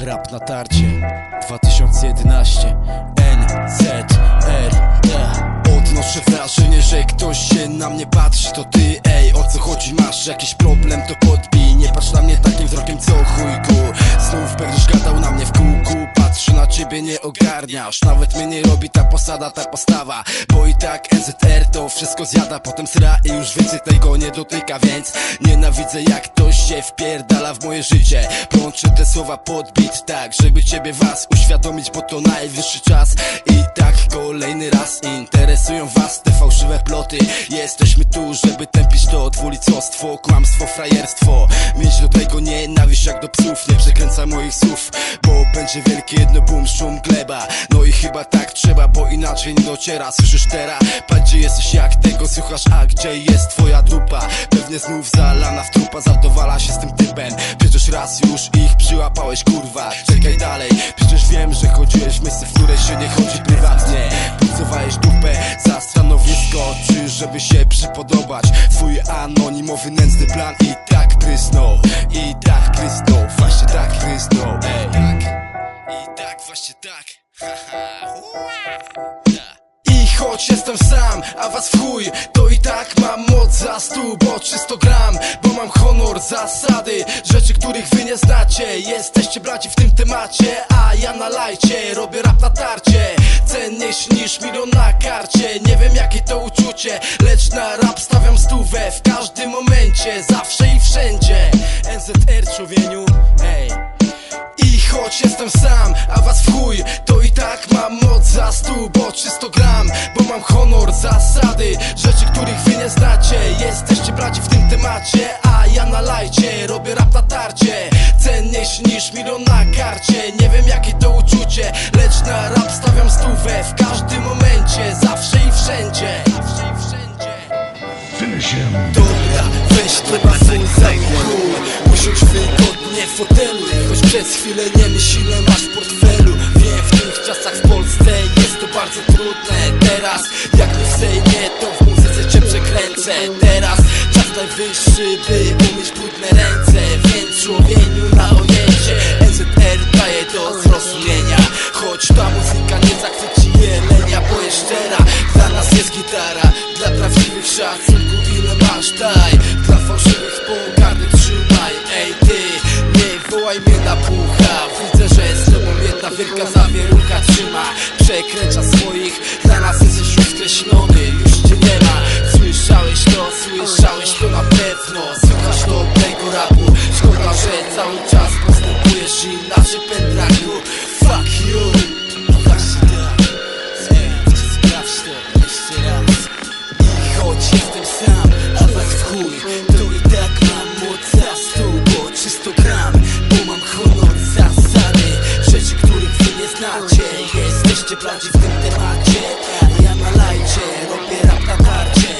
Rap na tarcie 2011 NZR Odnoszę wrażenie, że ktoś się na mnie patrzy To ty, ej, o co chodzi? Masz jakiś problem? To podbij Ciebie, nie ogarniasz. Nawet mnie nie robi ta posada, ta postawa. Bo i tak NZR to wszystko zjada. Potem sra i już więcej tego nie dotyka. Więc nienawidzę jak ktoś się wpierdala w moje życie. Plączę te słowa pod beat tak Żeby ciebie was uświadomić, bo to najwyższy czas. I tak kolejny raz interesują was te fałszywe ploty. Jesteśmy tu, żeby tępić to dwulicostwo, kłamstwo, frajerstwo. Mieć do tego nienawiść jak do psów. Nie przekręcaj moich słów, bo będzie wielkie jedno boom, szum gleba. No i chyba tak trzeba, bo inaczej nie dociera. Słyszysz teraz? Patrz gdzie jesteś, jak tego słuchasz, a gdzie jest twoja dupa? Pewnie znów zalana w trupa, zadowala się z tym typem. Przecież raz już ich przyłapałeś, kurwa. Czekaj dalej, przecież wiem, że chodziłeś w miejsce, w które się nie chodzi prywatnie. Pucowałeś dupę za stanowisko Czy żeby się przypodobać? Twój anonimowy nędzny plan i tak prysnął I tak prysnął, właśnie tak tak, i choć jestem sam, a was w chuj To i tak mam moc za stół, bo 300 gram Bo mam honor, zasady Rzeczy, których wy nie znacie. Jesteście braci w tym temacie A ja na lajcie, robię rap na tarcie. Cenniejszy niż milion na karcie. Nie wiem jakie to uczucie Lecz na rap stawiam stówę W każdym momencie, zawsze i wszędzie. NZR człowieniu, choć jestem sam, a was w chuj To i tak mam moc za stół, bo 300 gram Bo mam honor, zasady Rzeczy, których wy nie znacie. Jesteście braci w tym temacie A ja na lajcie, robię rap na tarcie. Cenniejszy niż milion na karcie. Nie wiem jakie to uczucie Lecz na rap stawiam stówę W każdym momencie, zawsze i wszędzie. Zawsze i wszędzie. Finish him. Dobra, weź na swój chuj. Usiądź wygodnie w fotelu przez chwilę nie myśl ile masz w portfelu. Wiem, w tych czasach w Polsce jest to bardzo trudne. Teraz, jak nie w Sejmie, to w muzyce cię przekręcę. Teraz czas najwyższy, by umyć brudne ręce. Więc człowieniu na ojęcie NZR daje do zrozumienia. Choć ta muzyka nie zachwyci jelenia Bo jest szczera, dla nas jest gitara Dla prawdziwych szacunku ile masz daj wielka zawierucha trzyma Przekręcza swoich, dla nas jesteś już skreślony Już cię nie ma, słyszałeś to, słyszałeś to na pewno. Słuchasz dobrego rapu, szkoda, że cały czas postępujesz inaczej pendraku Fuck you. Tak, jestem sam, a was w chuj. To i tak znacie Jesteście braci w tym temacie. Ja na lajcie, robię rap na tarcie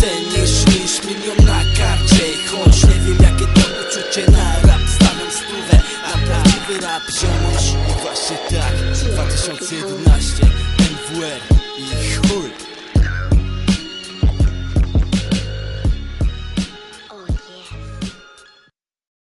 Cenniejszy niż milion na karcie. Choć nie wiem jakie to uczucie Na rap stawiam stówę. Na prawdziwy rap ziomuś. I właśnie tak, 2011 MWR i chuj